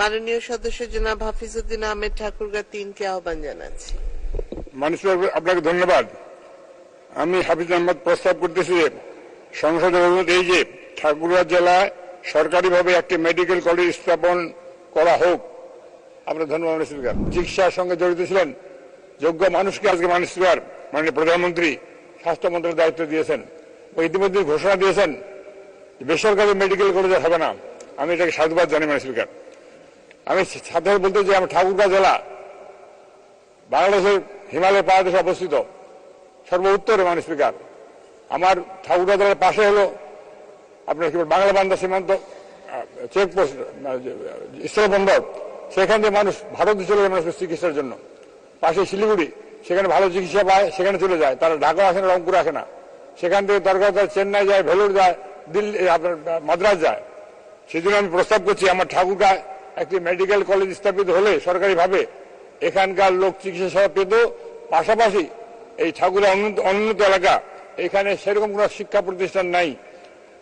মাননীয় সদস্য জনাব হাফিজউদ্দিন আহমেদ ঠাকুরগা তিনকে আহ্বান জানাচ্ছি। মানুষ আপনাকে ধন্যবাদ। আমি হাফিজ আহমদ প্রস্তাব করতেছি যে অনুরোধ এই যে, ঠাকুরগাঁ জেলায় সরকারিভাবে একটি মেডিকেল কলেজ স্থাপন করা হোক। আপনার ধন্যবাদ স্পিকার। চিকিৎসার সঙ্গে জড়িত ছিলেন যোগ্য মানুষকে আজকে মাননীয় স্পিকার, মাননীয় প্রধানমন্ত্রী, স্বাস্থ্য মন্ত্রীর দায়িত্ব দিয়েছেন ও ইতিমধ্যে ঘোষণা দিয়েছেন বেসরকারি মেডিকেল কলেজ হবে না। আমি এটাকে সাধুবাদ জানি মাননীয় স্পিকার। আমি সাথে বলতে চাই আমার ঠাকুরগাঁ জেলা বাংলাদেশের হিমালয় পাহাড়ে অবস্থিত সর্ব উত্তরে মানে স্পিকার। আমার ঠাকুরগাঁ জেলার পাশে হলো আপনার কি বলে, বান্দা সীমান্ত চেকপোস্ট বন্দর। সেখান থেকে মানুষ ভারতে চলে যায় মানুষের চিকিৎসার জন্য। পাশে শিলিগুড়ি সেখানে ভালো চিকিৎসা পায় সেখানে চলে যায়। তারা ঢাকা আসে না রংপুর আসে না। সেখান থেকে দরকার চেন্নাই যায় ভেলোর যায় দিল্লি আপনার মাদ্রাস যায়। সেই আমি প্রস্তাব করছি আমার ঠাকুরগাঁ একটি মেডিকেল কলেজ স্থাপিত হলে সরকারিভাবে এখানকার লোক চিকিৎসা সেবা পেত। পাশাপাশি এই ঠাকুরের অনুন্নত এলাকা, এখানে সেরকম কোনো শিক্ষা প্রতিষ্ঠান নাই।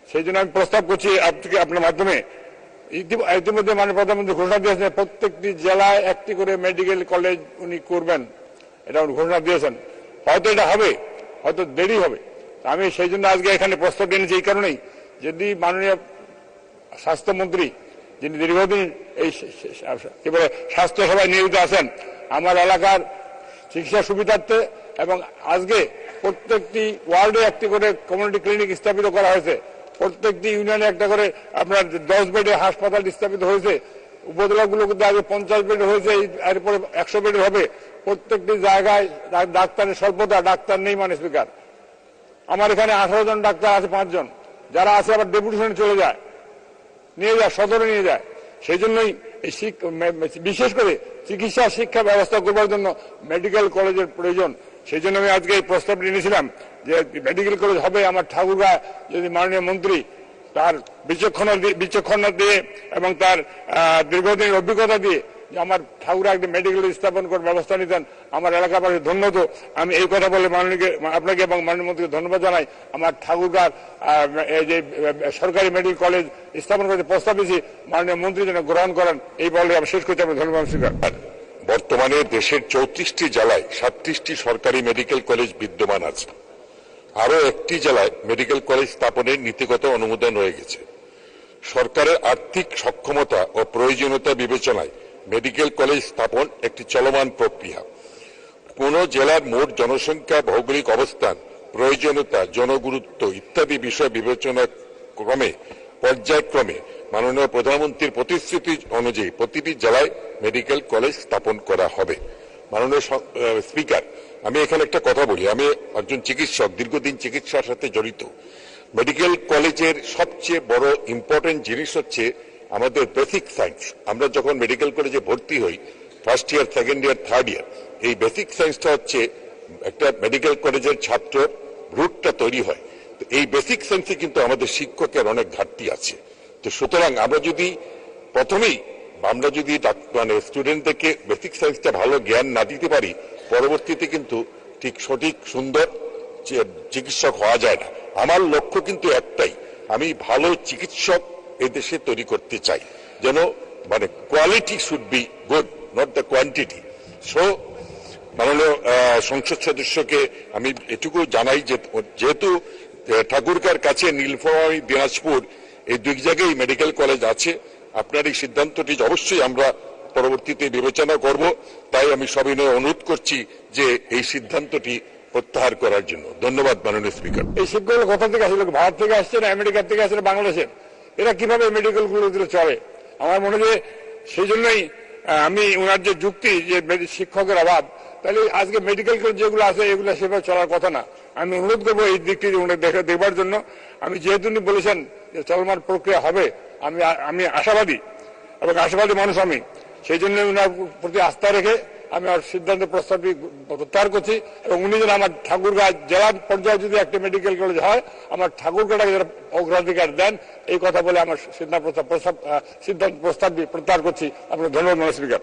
সেই জন্য আমি প্রস্তাব করছি আপনাকে আপনার মাধ্যমে। ইতিমধ্যে মাননীয় প্রধানমন্ত্রী ঘোষণা দিয়েছেন, প্রত্যেকটি জেলায় একটি করে মেডিকেল কলেজ উনি করবেন। এটা উনি ঘোষণা দিয়েছেন। হয়তো এটা হবে, হয়তো দেরি হবে। আমি সেই জন্য আজকে এখানে প্রস্তাব এনেছি এই কারণেই। যদি মাননীয় স্বাস্থ্যমন্ত্রী যিনি দীর্ঘদিন এই কি বলে স্বাস্থ্য সেবায় নিয়োজিত আছেন, আমার এলাকার চিকিৎসা সুবিধার্থে এবং আজকে প্রত্যেকটি ওয়ার্ডে একটি করে কমিউনিটি ক্লিনিক স্থাপিত করা হয়েছে। প্রত্যেকটি ইউনিয়নে একটা করে আপনার দশ বেডে হাসপাতাল স্থাপিত হয়েছে। উপজেলাগুলো কিন্তু আগে পঞ্চাশ বেড হয়েছে এরপরে একশো বেডের হবে। প্রত্যেকটি জায়গায় ডাক্তারের স্বল্পতা, ডাক্তার নেই মানে স্পিকার। আমার এখানে আঠারো জন ডাক্তার আছে, পাঁচজন। যারা আছে আবার ডেপুটেশনে চলে যায়। নিয়ে যায়, সদরে নিয়ে যায়। সেই জন্যই বিশেষ করে চিকিৎসা শিক্ষা ব্যবস্থা করবার জন্য মেডিকেল কলেজের প্রয়োজন। সেই জন্য আমি আজকে এই প্রস্তাবটি এনেছিলাম যে মেডিকেল কলেজ হবে আমার ঠাকুরগা যদি মাননীয় মন্ত্রী তার বিচক্ষণ বিচক্ষণ দিয়ে এবং তার দীর্ঘদিনের অভিজ্ঞতা দিয়ে আমার ঠাকুরা একটি মেডিকেল স্থাপন করার ব্যবস্থা নিতেন। আমার এলাকাবাসী ধন্য হতো আমি এই কথা বলে মাননীয় আপনাকে এবং মাননীয় মন্ত্রীকে ধন্যবাদ জানাই। আমার ঠাকুরগার যে সরকারি মেডিকেল কলেজ স্থাপন করতে প্রস্তাব দিয়েছি, মাননীয় মন্ত্রী যেন গ্রহণ করেন, এই বলে আমি শেষ করছি। আমি ধন্যবাদ স্বীকার বর্তমানে দেশের চৌত্রিশটি জেলায় সাতত্রিশটি সরকারি মেডিকেল কলেজ বিদ্যমান আছে। আরও একটি জেলায় মেডিকেল কলেজ স্থাপনের নীতিগত অনুমোদন রয়ে গেছে। সরকারের আর্থিক সক্ষমতা ও প্রয়োজনীয়তা বিবেচনায় মেডিকেল কলেজ স্থাপন একটি চলমান প্রক্রিয়া। কোন জেলার মোট জনসংখ্যা, ভৌগোলিক অবস্থান, প্রয়োজনীয়তা, জনগুরুত্ব ইত্যাদি বিষয় বিবেচনা ক্রমে, পর্যায়ক্রমে মাননীয় প্রধানমন্ত্রীর প্রতিশ্রুতি অনুযায়ী প্রতিটি জেলায় মেডিকেল কলেজ স্থাপন করা হবে। মাননীয় স্পিকার, আমি এখানে একটা কথা বলি। আমি একজন চিকিৎসক, দীর্ঘদিন চিকিৎসার সাথে জড়িত। মেডিকেল কলেজের সবচেয়ে বড় ইম্পর্টেন্ট জিনিস হচ্ছে আমাদের বেসিক সায়েন্স আমরা যখন মেডিকেল কলেজে ভর্তি হই first year second year third year এই বেসিক সায়েন্সটা হচ্ছে একটা মেডিকেল কলেজের ছাত্র রুটটা তৈরি হয়। তো এই বেসিক সায়েন্সে কিন্তু আমাদের শিক্ষকের অনেক ঘাটতি আছে। তো সুতরাং আমরা যদি প্রথমেই, আমরা যদি মানে স্টুডেন্টদেরকে বেসিক সায়েন্সটা ভালো জ্ঞান না দিতে পারি, পরবর্তীতে কিন্তু ঠিক সঠিক, সুন্দর চিকিৎসক হওয়া যায় না। আমার লক্ষ্য কিন্তু একটাই, আমি ভালো চিকিৎসক এই দেশে তৈরি করতে চাই। যেন মানে quality should be good not the quantity so মাননীয় সংসদ সদস্যকে আমি এটুকু জানাই যে যেহেতু ঠাকুরকার কাছে নীলফামারী, দিনাজপুর, এই দুই জায়গায় মেডিকেল কলেজ আছে, আপনার এই সিদ্ধান্তটি অবশ্যই আমরা পরবর্তীতে বিবেচনা করব। তাই আমি সবিনয় অনুরোধ করছি যে, এই সিদ্ধান্তটি প্রত্যাহার করার জন্য। ধন্যবাদ মাননীয় স্পিকার এই শিক্ষকগুলো কোথা থেকে আসলে ভারত থেকে আসছে না আমেরিকা থেকে আসছে বাংলাদেশের এরা কীভাবে মেডিকেলগুলো চলে? আমার মনে হয় সেই জন্যই আমি ওনার যে যুক্তি, যে শিক্ষকের অভাব, তাহলে আজকে মেডিকেল কলেজ যেগুলো আছে, এগুলো সেভাবে চলার কথা না। আমি অনুরোধ করব এই দিকটি দেখে দেখবার জন্য। আমি যেহেতু উনি বলেছেন যে চলমান প্রক্রিয়া হবে, আমি আমি আশাবাদী এবং আশাবাদী মানুষ আমি। সেই জন্য ওনার প্রতি আস্থা রেখে আমি আমার সিদ্ধান্ত প্রস্তাবটি প্রত্যাহার করছি এবং উনি যেন আমার ঠাকুরগা জেলা পর্যায়ে যদি একটা মেডিকেল কলেজ হয়, আমার ঠাকুরগাঁটাকে যারা অগ্রাধিকার দেন, এই কথা বলে আমার সিদ্ধান্ত প্রস্তাব প্রস্তাব সিদ্ধান্ত প্রস্তাবটি প্রত্যাহার করছি। আপনার ধন্যবাদ স্পিকার